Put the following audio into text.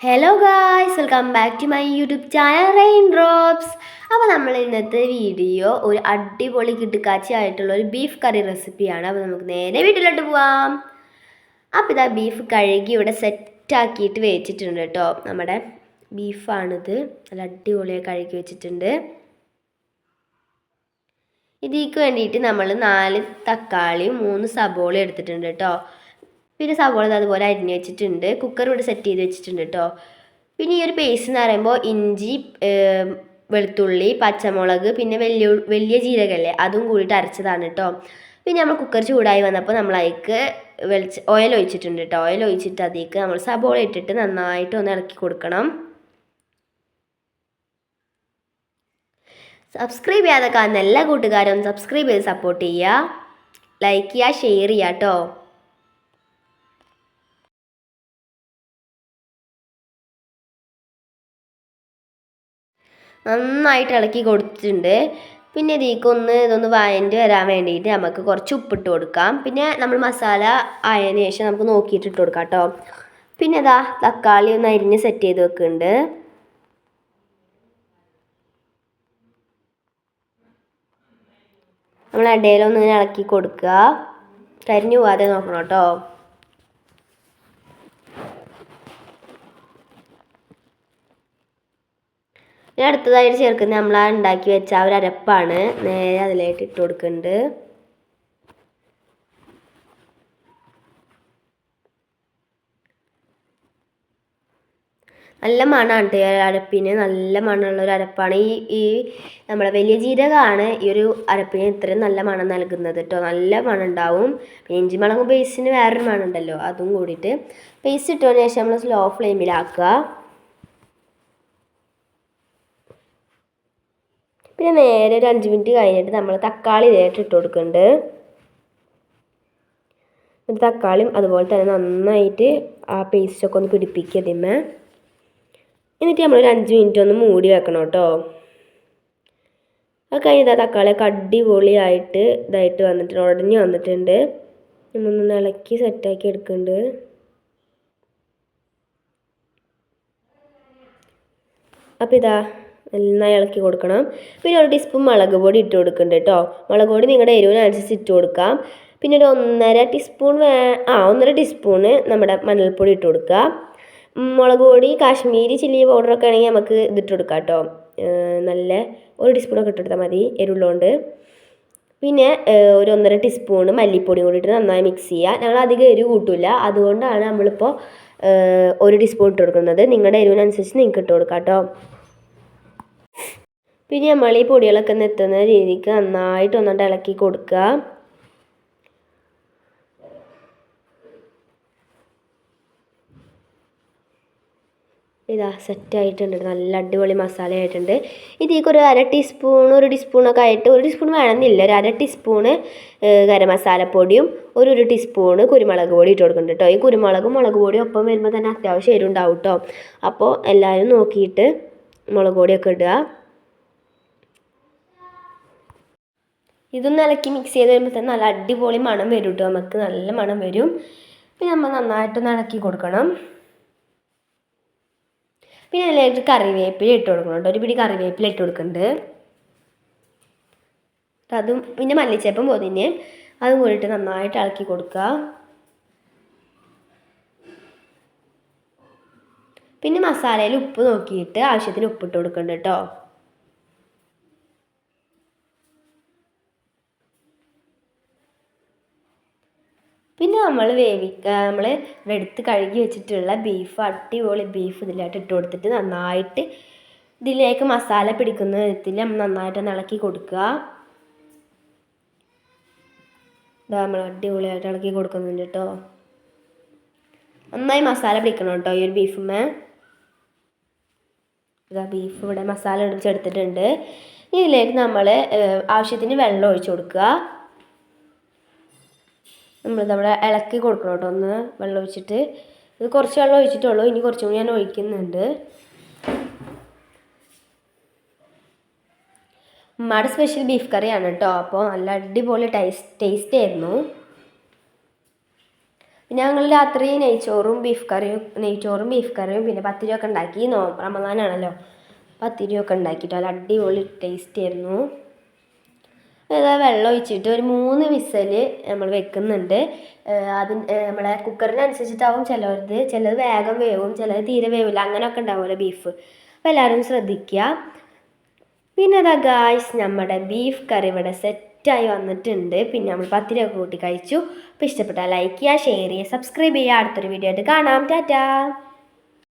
Hello guys welcome back to my YouTube channel rain drops അപ്പോൾ നമ്മൾ ഇന്നത്തെ video ഒരു അടിപൊളി കിട്ടുക്കാച്ചി ആയിട്ടുള്ള ഒരു ബീഫ് കറി റെസിപ്പിയാണ് അപ്പോൾ നമുക്ക് നേരെ വീട്ടിലോട്ട് പോവാം. അപ്പോൾ ഇതാ ബീഫ് കഴുകി ഇവിടെ സെറ്റാക്കിയിട്ട് വെച്ചിട്ടുണ്ട് കേട്ടോ. നമ്മുടെ ബീഫാണിത് നല്ല അടിപൊളിയായി കഴുകി വെച്ചിട്ടുണ്ട്. ഇതിക്ക് വേണ്ടിയിട്ട് നമ്മൾ നാല് തക്കാളിയും മൂന്ന് സബോളയും എടുത്തിട്ടുണ്ട് കേട്ടോ. പിന്നെ സവോള അതുപോലെ അരിഞ്ഞ് വെച്ചിട്ടുണ്ട്. കുക്കർ ഇവിടെ സെറ്റ് ചെയ്ത് വെച്ചിട്ടുണ്ട് കേട്ടോ പിന്നെ ഈ ഒരു പേസ്റ്റ് എന്ന് പറയുമ്പോൾ ഇഞ്ചി വെളുത്തുള്ളി പച്ചമുളക് പിന്നെ വലിയ വലിയ ജീരകമല്ലേ അതും കൂടിയിട്ട് അരച്ചതാണ് കേട്ടോ പിന്നെ നമ്മൾ കുക്കർ ചൂടായി വന്നപ്പോൾ നമ്മൾ അതിലേക്ക് വെളിച്ച ഓയിൽ ഒഴിച്ചിട്ടുണ്ട് കേട്ടോ ഓയിൽ ഒഴിച്ചിട്ട് അതിലേക്ക് നമ്മൾ സബോള ഇട്ടിട്ട് നന്നായിട്ട് ഒന്ന് ഇളക്കി കൊടുക്കണം. സബ്സ്ക്രൈബ് ചെയ്യാതെ കാണുന്ന എല്ലാ കൂട്ടുകാരും സബ്സ്ക്രൈബ് ചെയ്ത് സപ്പോർട്ട് ചെയ്യുക. ലൈക്ക് ചെയ്യുക ഷെയർ ചെയ്യുക കേട്ടോ നന്നായിട്ട് ഇളക്കി കൊടുത്തിട്ടുണ്ട്. പിന്നെ ഇതിലേക്ക് ഒന്ന് ഇതൊന്ന് വഴണ്ട് വരാൻ വേണ്ടിയിട്ട് നമുക്ക് കുറച്ച് ഉപ്പിട്ട് കൊടുക്കാം. പിന്നെ നമ്മൾ മസാല ആയതിനു ശേഷം നമുക്ക് നോക്കിയിട്ട് ഇട്ട് കൊടുക്കാം കേട്ടോ. പിന്നെ ഇതാ തക്കാളി ഒന്ന് അരിഞ്ഞ് സെറ്റ് ചെയ്ത് വെക്കുന്നുണ്ട്. നമ്മൾ ഇടയിലൊന്ന് ഇങ്ങനെ ഇളക്കി കൊടുക്കുക. കരിഞ്ഞു പോകാതെ നോക്കണം കേട്ടോ. ഇനി അടുത്തതായിട്ട് ചേർക്കുന്നത് നമ്മൾ ആ ഉണ്ടാക്കി വെച്ച ആ ഒരു അരപ്പാണ്. നേരെ അതിലേക്ക് ഇട്ട് കൊടുക്കുന്നുണ്ട്. നല്ല മണമാണ് കേട്ടോ ഈ അരപ്പിന്. നല്ല മണമുള്ള ഒരു അരപ്പാണ്. ഈ ഈ നമ്മുടെ വലിയ ജീരകമാണ് ഈ ഒരു അരപ്പിന് ഇത്രയും നല്ല മണം നൽകുന്നത് കേട്ടോ നല്ല മണം ഉണ്ടാവും. പിന്നെ ഇഞ്ചി മുളക് പേസ്റ്റിന് വേറൊരു മണം ഉണ്ടല്ലോ അതും കൂടിയിട്ട്. പേസ്റ്റ് ഇട്ടതിന് ശേഷം നമ്മൾ സ്ലോ ഫ്ലെയിമിലാക്കുക പിന്നെ നേരെ ഒരു അഞ്ച് മിനിറ്റ് കഴിഞ്ഞിട്ട് നമ്മൾ തക്കാളി നേരിട്ട് ഇട്ട് കൊടുക്കുന്നുണ്ട്. തക്കാളിയും അതുപോലെ തന്നെ നന്നായിട്ട് ആ പേസ്റ്റൊക്കെ ഒന്ന് പിടിപ്പിക്കുക ഇതിന്മേ എന്നിട്ട് നമ്മളൊരു അഞ്ച് മിനിറ്റ് ഒന്ന് മൂടി വെക്കണം കേട്ടോ. അത് കഴിഞ്ഞാൽ തക്കാളിയൊക്കെ അടിപൊളിയായിട്ട് ഇതായിട്ട് വന്നിട്ടുണ്ട് ഉടഞ്ഞ് വന്നിട്ടുണ്ട്. നമ്മളൊന്ന് ഇളക്കി സെറ്റാക്കി എടുക്കുന്നുണ്ട്. അപ്പോൾ ഇതാ നന്നായി ഇളക്കി കൊടുക്കണം. പിന്നെ ഒരു ടീസ്പൂൺ മുളക് പൊടി ഇട്ട് കൊടുക്കുന്നുണ്ട് കേട്ടോ മുളക് പൊടി നിങ്ങളുടെ എരിവിനനുസരിച്ച് ഇട്ട് കൊടുക്കാം. പിന്നെ ഒരു ഒന്നര ടീസ്പൂൺ വേ ആ ഒന്നര ടീസ്പൂണ് നമ്മുടെ മഞ്ഞൾപ്പൊടി ഇട്ട് കൊടുക്കുക മുളക് പൊടി കാശ്മീരി ചില്ലി പൗഡറൊക്കെ ആണെങ്കിൽ നമുക്ക് ഇതിട്ട് കൊടുക്കാം കേട്ടോ നല്ല ഒരു ടീസ്പൂണൊക്കെ ഇട്ട് കൊടുത്താൽ മതി എരിവുള്ളതുകൊണ്ട് പിന്നെ ഒരു ഒന്നര ടീസ്പൂണ് മല്ലിപ്പൊടി കൂടിയിട്ട് നന്നായി മിക്സ് ചെയ്യുക ഞങ്ങൾ അധികം എരിവ് കൂട്ടില്ല അതുകൊണ്ടാണ് നമ്മളിപ്പോൾ ഒരു ടീസ്പൂൺ ഇട്ട് കൊടുക്കുന്നത്. നിങ്ങളുടെ എരിവിനനുസരിച്ച് നിങ്ങൾക്ക് ഇട്ട് കൊടുക്കാം കേട്ടോ പിന്നെ നമ്മൾ ഈ പൊടികളൊക്കെ എത്തുന്ന രീതിക്ക് നന്നായിട്ട് ഒന്നിട്ട് ഇളക്കി കൊടുക്കുക ഇതാ സെറ്റ് ആയിട്ടുണ്ട് നല്ല അടിപൊളി മസാല ആയിട്ടുണ്ട്. ഇതിലേക്ക് ഒരു അര ടീസ്പൂൺ ഒരു ടീസ്പൂണൊക്കെ ആയിട്ട് ഒരു ടീസ്പൂൺ വേണമെന്നില്ല. ഒരു അര ടീസ്പൂണ് ഗരം മസാലപ്പൊടിയും ഒരു ഒരു ടീസ്പൂണ് കുരുമുളക് പൊടി ഇട്ട് കൊടുക്കുന്നുണ്ട് കേട്ടോ ഈ കുരുമുളകും മുളക് പൊടിയും ഒപ്പം വരുമ്പോൾ തന്നെ അത്യാവശ്യം എരിവുണ്ടാവും കേട്ടോ അപ്പോൾ എല്ലാവരും നോക്കിയിട്ട് മുളക് പൊടിയൊക്കെ ഇടുക. ഇതൊന്ന് ഇളക്കി മിക്സ് ചെയ്ത് വരുമ്പോൾ നല്ല അടിപൊളി മണം വരും കേട്ടോ നമുക്ക് നല്ല മണം വരും. പിന്നെ നമ്മൾ നന്നായിട്ടൊന്ന് ഇളക്കി കൊടുക്കണം. പിന്നെ അതിലേക്ക് കറിവേപ്പില ഇട്ട് കൊടുക്കണം ഒരു പിടി കറിവേപ്പില ഇട്ട് കൊടുക്കുന്നുണ്ട് അതും പിന്നെ മല്ലിച്ചപ്പം പൊതിഞ്ഞ് അതും കൂടിയിട്ട് നന്നായിട്ട് ഇളക്കി കൊടുക്കുക പിന്നെ മസാലയിൽ ഉപ്പ് നോക്കിയിട്ട് ആവശ്യത്തിന് ഉപ്പിട്ട് കൊടുക്കുന്നുണ്ട് കേട്ടോ പിന്നെ നമ്മൾ വേവിക്കുക നമ്മൾ എടുത്ത് കഴുകി വെച്ചിട്ടുള്ള ബീഫ് അടിപൊളി ബീഫ് ഇതിലായിട്ട് ഇട്ട് കൊടുത്തിട്ട് നന്നായിട്ട് ഇതിലേക്ക് മസാല പിടിക്കുന്ന വിധത്തിൽ നന്നായിട്ട് ഇളക്കി കൊടുക്കുക. ഇതാ നമ്മൾ അടിപൊളിയായിട്ട് ഇളക്കി കൊടുക്കുന്നുണ്ട് കേട്ടോ നന്നായി മസാല പിടിക്കണം കേട്ടോ ഈ ഒരു ബീഫുമേ ഇതാ ബീഫ് ഇവിടെ മസാല ഒടിച്ചെടുത്തിട്ടുണ്ട് ഇതിലേക്ക് നമ്മൾ ആവശ്യത്തിന് വെള്ളം ഒഴിച്ചു കൊടുക്കുക. നമ്മൾ നമ്മുടെ ഇളക്കി കൊടുക്കണം കേട്ടോ. ഒന്ന് വെള്ളം ഒഴിച്ചിട്ട്. ഇത് കുറച്ച് വെള്ളം ഒഴിച്ചിട്ടുള്ളൂ. ഇനി കുറച്ചും കൂടി ഞാൻ ഒഴിക്കുന്നുണ്ട്. ഉമ്മയുടെ സ്പെഷ്യൽ ബീഫ് കറിയാണ് കേട്ടോ. അപ്പോൾ നല്ല അടിപൊളി ടേസ്റ്റ് ടേസ്റ്റ് ആയിരുന്നു. പിന്നെ ഞങ്ങൾ രാത്രി നെയ്ച്ചോറും ബീഫ് കറിയും നെയ്ച്ചോറും ബീഫ് കറിയും പിന്നെ പത്തിരിയൊക്കെ ഉണ്ടാക്കി. നോ റമദാനാണല്ലോ. പത്തിരിയൊക്കെ ഉണ്ടാക്കിയിട്ട് നല്ല അടിപൊളി ടേസ്റ്റ് ആയിരുന്നു. വെള്ളം ഒഴിച്ചിട്ട് ഒരു മൂന്ന് വിസിൽ നമ്മൾ വെക്കുന്നുണ്ട്. അതിന് നമ്മളെ കുക്കറിനനുസരിച്ചിട്ടാവും ചിലവർക്ക് ചിലത് വേഗം വേവും ചിലത് തീരെ വേവില്ല. അങ്ങനെയൊക്കെ ഉണ്ടാവുമല്ലോ ബീഫ് അപ്പോൾ എല്ലാവരും ശ്രദ്ധിക്കുക. പിന്നെ അതാ ഗായ്സ് നമ്മുടെ ബീഫ് കറി ഇവിടെ സെറ്റായി വന്നിട്ടുണ്ട്. പിന്നെ നമ്മൾ പത്തിരിയൊക്കെ കൂട്ടി കഴിച്ചു. അപ്പോൾ ഇഷ്ടപ്പെട്ടാൽ ലൈക്ക് ചെയ്യുക ഷെയർ ചെയ്യുക സബ്സ്ക്രൈബ് ചെയ്യുക. അടുത്തൊരു വീഡിയോ ആയിട്ട് കാണാം. ടാറ്റാ!